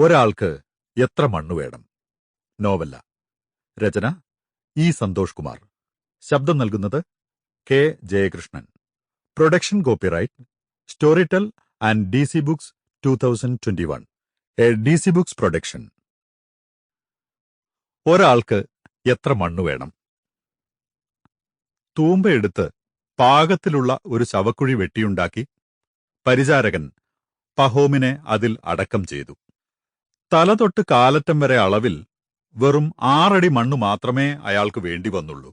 ഒരാൾക്ക് എത്ര മണ്ണ് വേണം? നോവല്ല. രചന ഇ സന്തോഷ് കുമാർ. ശബ്ദം നൽകുന്നത് K Jayakrishnan. Production copyright tell and D C books two thousand twenty one. A D C books production. ഒരാൾക്ക് എത്ര മണ്ണ് വേണം? തൂമ്പയെടുത്ത് പാകത്തിലുള്ള ഒരു ശവക്കുഴി വെട്ടിയുണ്ടാക്കി പരിചാരകൻ പഹോമിനെ അതിൽ അടക്കം ചെയ്തു. തലതൊട്ട് കാലറ്റം വരെ അളവിൽ വെറും ആറടി മണ്ണ് മാത്രമേ അയാൾക്ക് വേണ്ടി വന്നുള്ളൂ.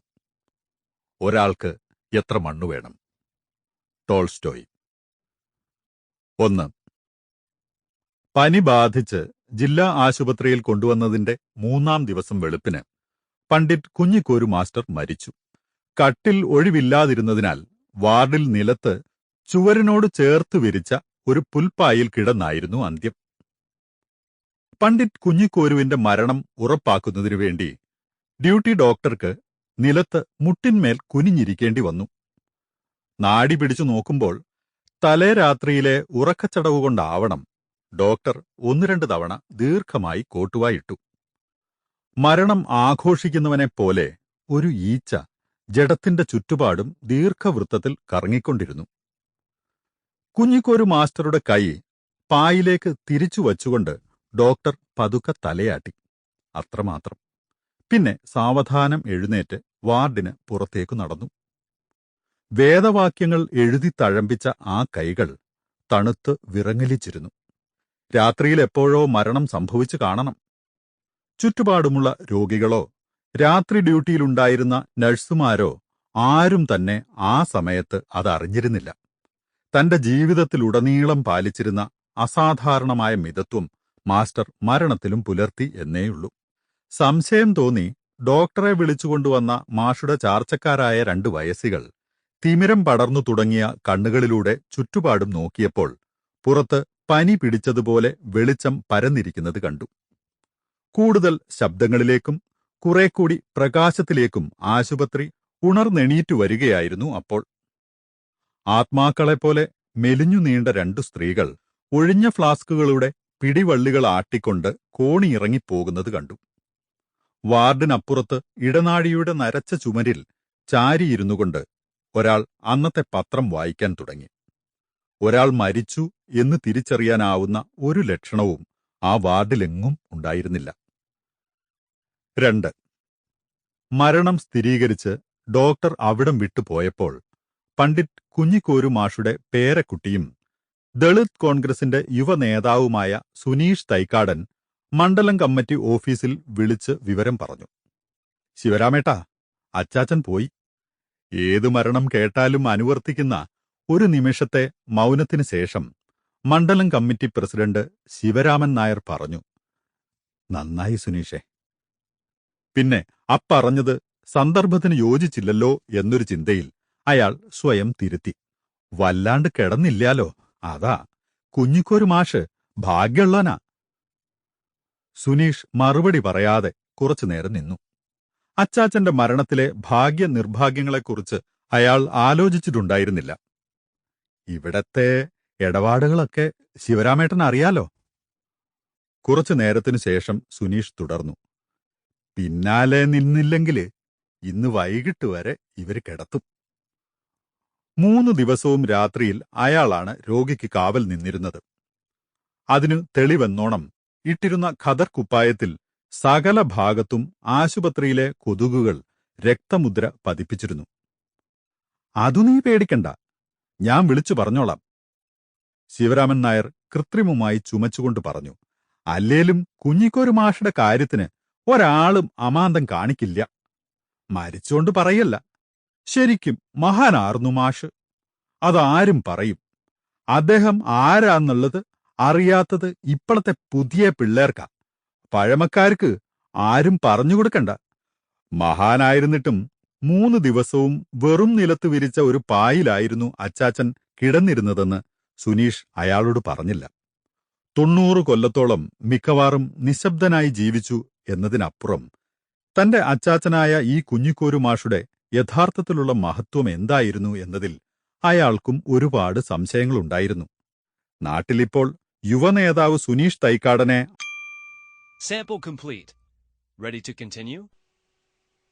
ഒരാൾക്ക് എത്ര മണ്ണ് വേണം? ടോൾസ്റ്റോയ്. ഒന്ന്. പനി ബാധിച്ച് ജില്ലാ ആശുപത്രിയിൽ കൊണ്ടുവന്നതിന്റെ മൂന്നാം ദിവസം വെളുപ്പിന് പണ്ഡിറ്റ് കുഞ്ഞിക്കോരു മാസ്റ്റർ മരിച്ചു. കട്ടിൽ ഒഴിവില്ലാതിരുന്നതിനാൽ വാർഡിൽ നിലത്ത് ചുവരിനോട് ചേർത്ത് വിരിച്ച ഒരു പുൽപ്പായിൽ കിടന്നായിരുന്നു അന്ത്യം. പണ്ഡിറ്റ് കുഞ്ഞിക്കോരുവിന്റെ മരണം ഉറപ്പാക്കുന്നതിനു വേണ്ടി ഡ്യൂട്ടി ഡോക്ടർക്ക് നിലത്ത് മുട്ടിന്മേൽ കുനിഞ്ഞിരിക്കേണ്ടി വന്നു. നാടി പിടിച്ചു നോക്കുമ്പോൾ തലേ രാത്രിയിലെ ഉറക്കച്ചടവുകൊണ്ടാവണം ഡോക്ടർ ഒന്നു രണ്ട് തവണ ദീർഘമായി കോട്ടുവായിട്ടു. മരണം ആഘോഷിക്കുന്നവനെ പോലെ ഒരു ഈച്ച ജഡത്തിന്റെ ചുറ്റുപാടും ദീർഘവൃത്തത്തിൽ കറങ്ങിക്കൊണ്ടിരുന്നു. കുഞ്ഞിക്കോരു മാസ്റ്ററുടെ കൈ പായിലേക്ക് തിരിച്ചു വച്ചുകൊണ്ട് ഡോക്ടർ പതുക്കെ തലയാട്ടി. അത്രമാത്രം. പിന്നെ സാവധാനം എഴുന്നേറ്റ് വാർഡിന് പുറത്തേക്കു നടന്നു. വേദവാക്യങ്ങൾ എഴുതി തഴമ്പിച്ച ആ കൈകൾ തണുത്ത് വിറങ്ങലിച്ചിരുന്നു. രാത്രിയിൽ എപ്പോഴോ മരണം സംഭവിച്ചു കാണണം. ചുറ്റുപാടുമുള്ള രോഗികളോ രാത്രി ഡ്യൂട്ടിയിലുണ്ടായിരുന്ന നഴ്സുമാരോ ആരും തന്നെ ആ സമയത്ത് അതറിഞ്ഞിരുന്നില്ല. തന്റെ ജീവിതത്തിലുടനീളം പാലിച്ചിരുന്ന അസാധാരണമായ മിതത്വം മാസ്റ്റർ മരണത്തിലും പുലർത്തി എന്നേയുള്ളൂ. സംശയം തോന്നി ഡോക്ടറെ വിളിച്ചുകൊണ്ടുവന്ന മാഷുടെ ചാർച്ചക്കാരായ രണ്ട് വയസ്സികൾ തിമിരം പടർന്നു തുടങ്ങിയ കണ്ണുകളിലൂടെ ചുറ്റുപാടും നോക്കിയപ്പോൾ പുറത്ത് പനി പിടിച്ചതുപോലെ വെളിച്ചം പരന്നിരിക്കുന്നത് കണ്ടു. കൂടുതൽ ശബ്ദങ്ങളിലേക്കും കുറെ കൂടി പ്രകാശത്തിലേക്കും ആശുപത്രി ഉണർന്നെണീറ്റു വരികയായിരുന്നു അപ്പോൾ. ആത്മാക്കളെപ്പോലെ മെലിഞ്ഞു നീണ്ട രണ്ടു സ്ത്രീകൾ ഒഴിഞ്ഞ ഫ്ലാസ്കുകളുടെ പിടിവള്ളികൾ ആട്ടിക്കൊണ്ട് കോണിയിറങ്ങിപ്പോകുന്നത് കണ്ടു. വാർഡിനപ്പുറത്ത് ഇടനാഴിയുടെ നരച്ച ചുമരിൽ ചാരിയിരുന്നുകൊണ്ട് ഒരാൾ അന്നത്തെ പത്രം വായിക്കാൻ തുടങ്ങി. ഒരാൾ മരിച്ചു എന്ന് തിരിച്ചറിയാനാവുന്ന ഒരു ലക്ഷണവും ആ വാർഡിലെങ്ങും ഉണ്ടായിരുന്നില്ല. രണ്ട്. മരണം സ്ഥിരീകരിച്ച് ഡോക്ടർ അവിടം വിട്ടുപോയപ്പോൾ പണ്ഡിറ്റ് കുഞ്ഞിക്കോരു മാഷുടെ പേരക്കുട്ടിയും ദളിത് കോൺഗ്രസിന്റെ യുവ നേതാവുമായ സുനീഷ് തൈക്കാടൻ മണ്ഡലം കമ്മിറ്റി ഓഫീസിൽ വിളിച്ച് വിവരം പറഞ്ഞു. ശിവരാമേട്ടാ അച്ചാച്ചൻ പോയി. ഏതു മരണം കേട്ടാലും അനുവർത്തിക്കുന്ന ഒരു നിമിഷത്തെ മൗനത്തിനു ശേഷം മണ്ഡലം കമ്മിറ്റി പ്രസിഡന്റ് ശിവരാമൻ നായർ പറഞ്ഞു. നന്നായി സുനീഷേ. പിന്നെ അപ്പറഞ്ഞത് സന്ദർഭത്തിന് യോജിച്ചില്ലല്ലോ എന്നൊരു ചിന്തയിൽ അയാൾ സ്വയം തിരുത്തി. വല്ലാണ്ട് കിടന്നില്ലാലോ? അതാ കുഞ്ഞിക്കൊരു മാഷ് ഭാഗ്യമുള്ളനാ സുനീഷ് മറുപടി പറയാതെ കുറച്ചു നേരം നിന്നു. അച്ചാച്ചന്റെ മരണത്തിലെ ഭാഗ്യ നിർഭാഗ്യങ്ങളെക്കുറിച്ച് അയാൾ ആലോചിച്ചിട്ടുണ്ടായിരുന്നില്ല. ഇവിടത്തെ ഇടപാടുകളൊക്കെ ശിവരാമേട്ടൻ അറിയാലോ? കുറച്ചു നേരത്തിനു ശേഷം സുനീഷ് തുടർന്നു. പിന്നാലെ നിന്നില്ലെങ്കിൽ ഇന്ന് വൈകിട്ട് വരെ ഇവർ കിടത്തും. മൂന്ന് ദിവസവും രാത്രിയിൽ അയാളാണ് രോഗിക്ക് കാവൽ നിന്നിരുന്നത്. അതിനു തെളിവെന്നോണം. ഇട്ടിരുന്ന ഖദർ കുപ്പായത്തിൽ സകല ഭാഗത്തും ആശുപത്രിയിലെ കൊതുകുകൾ രക്തമുദ്ര പതിപ്പിച്ചിരുന്നു. അതു നീ പേടിക്കണ്ട. ഞാൻ വിളിച്ചു പറഞ്ഞോളാം. ശിവരാമൻ നായർ കൃത്രിമമായി ചുമച്ചുകൊണ്ട് പറഞ്ഞു. അല്ലേലും കുഞ്ഞിക്കോരു മാഷുടെ കാര്യത്തിന് ഒരാളും അമാന്തം കാണിക്കില്ല. മരിച്ചോണ്ട് പറയല്ല. ശരിക്കും മഹാനാർന്നു മാഷ്. അതാരും പറയും. അദ്ദേഹം ആരാന്നുള്ളത് അറിയാത്തത് ഇപ്പോഴത്തെ പുതിയ പിള്ളേർക്കാ. പഴമക്കാർക്ക് ആരും പറഞ്ഞു കൊടുക്കണ്ട. മഹാനായിരുന്നിട്ടും മൂന്ന് ദിവസവും വെറും നിലത്ത് വിരിച്ച ഒരു പായിലായിരുന്നു അച്ചാച്ചൻ കിടന്നിരുന്നതെന്ന് സുനീഷ് അയാളോട് പറഞ്ഞില്ല. തൊണ്ണൂറ് കൊല്ലത്തോളം മിക്കവാറും നിശബ്ദനായി ജീവിച്ചു എന്നതിനപ്പുറം തന്റെ അച്ചാച്ചനായ ഈ കുഞ്ഞിക്കോരു മാഷുടെ യഥാർത്ഥത്തിലുള്ള മഹത്വം എന്തായിരുന്നു എന്നതിൽ അയാൾക്കും ഒരുപാട് സംശയങ്ങളുണ്ടായിരുന്നു നാട്ടിലിപ്പോൾ യുവനേതാവ് സുനീഷ് തൈക്കാടനെ?